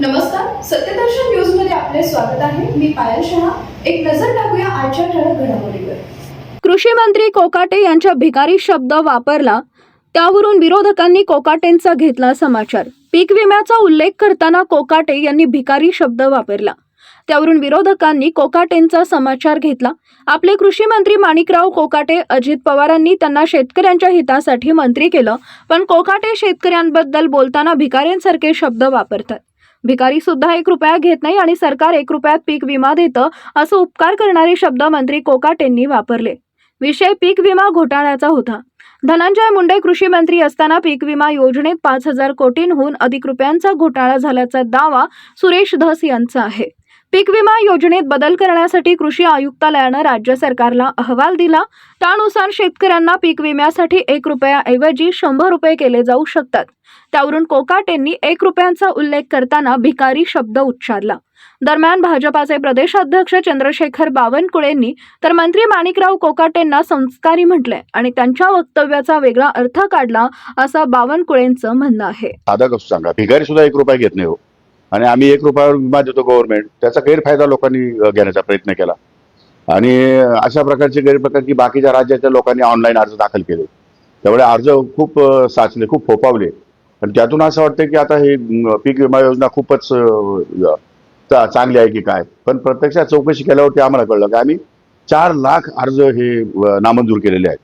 नमस्कार सत्यदर्शन न्यूजमध्ये आपले स्वागत आहे. मी पायल शहा. एक नजर टाकूया आजच्या ठळक घडामोडीवर. कृषी मंत्री कोकाटे यांच्या भिकारी शब्द वापरला त्यावरून विरोधकांनी कोकाटेंचा घेतला समाचार. पीक विम्याचा उल्लेख करताना कोकाटे यांनी भिकारी शब्द वापरला. त्यावरून विरोधकांनी कोकाटेंचा समाचार घेतला. आपले कृषी मंत्री माणिकराव कोकाटे अजित पवारांनी त्यांना शेतकऱ्यांच्या हितासाठी मंत्री केलं पण कोकाटे शेतकऱ्यांबद्दल बोलताना भिकाऱ्यांसारखे शब्द वापरतात. भिकारी सुद्धा एक रुपया घेत नाही आणि सरकार एक रुपयात पीक विमा देतं असं उपकार करणारे शब्द मंत्री कोकाटेंनी वापरले. विषय पीक विमा घोटाळ्याचा होता. धनंजय मुंडे कृषी मंत्री असताना पीक विमा योजनेत पाच हजार कोटींहून अधिक रुपयांचा घोटाळा झाल्याचा दावा सुरेश धस यांचा आहे. पीक विमा योजनेत बदल करण्यासाठी कृषी आयुक्तालयानं राज्य सरकारला अहवाल दिला. त्यानुसार शेतकऱ्यांना पीक विम्यासाठी एक रुपयाऐवजी शंभर रुपये केले जाऊ शकतात. त्यावरून कोकाटेंनी एक रुपयांचा उल्लेख करताना भिकारी शब्द उच्चारला. दरम्यान भाजपाचे प्रदेशाध्यक्ष चंद्रशेखर बावनकुळेंनी तर मंत्री माणिकराव कोकाटेंना संस्कारी म्हटले आणि त्यांच्या वक्तव्याचा वेगळा अर्थ काढला असं बावनकुळेंचं म्हणणं आहे. साधा कसं सांगा? भिकारी सुद्धा एक रुपया घेत नाही हो. आणि आम्ही एक रुपयावर विमा देतो गव्हर्नमेंट त्याचा गैरफायदा लोकांनी घेण्याचा प्रयत्न केला. आणि अशा प्रकारचे गैरप्रकारची बाकीच्या राज्याच्या लोकांनी ऑनलाईन अर्ज दाखल केले. त्यामुळे अर्ज खूप साचले खूप फोपावले आणि त्यातून असं वाटतं की आता हे पीक विमा योजना खूपच चा- चांगली आहे की काय? पण प्रत्यक्षात चौकशी केल्यावरती आम्हाला कळलं की आम्ही चार लाख अर्ज हे नामंजूर केलेले आहेत.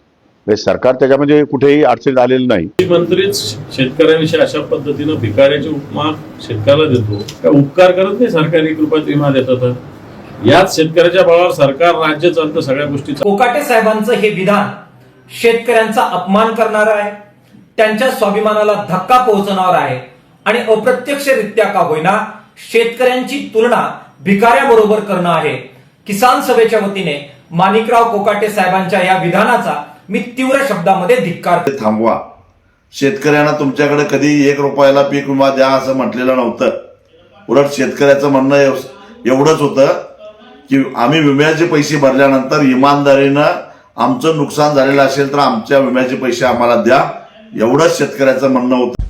सरकार त्याच्यामध्ये कुठेही अडचणीत आलेलं नाही. मंत्रीच शेतकऱ्यांविषयी अशा पद्धतीनं भिकाऱ्याची उपमा शेतकऱ्याला देतो. काय उपकार करत नाही सरकारी कृपात विमा देतं तर याच शेतकऱ्याच्या बळावर सरकार राज्य चालतं सगळ्या गोष्टी कोकाटे साहेबांचं हे विधान शेतकऱ्यांचा अपमान करणार आहे त्यांच्या स्वाभिमानाला धक्का पोहोचवणार आहे आणि अप्रत्यक्षरित्या का होईना शेतकऱ्यांची तुलना भिकाऱ्याबरोबर करणं आहे. किसान सभेच्या वतीने माणिकराव कोकाटे साहेबांच्या या विधानाचा मी तीव्र शब्दामध्ये धिक्कार ते थांबवा. शेतकऱ्यांना तुमच्याकडे कधी एक रुपयाला पीक विमा द्या असं म्हटलेलं नव्हतं. उलट शेतकऱ्याचं म्हणणं एव- एवढंच होतं की आम्ही विम्याचे पैसे भरल्यानंतर इमानदारीनं आमचं नुकसान झालेलं असेल तर आमच्या विम्याचे पैसे आम्हाला द्या. एवढंच शेतकऱ्याचं म्हणणं होतं.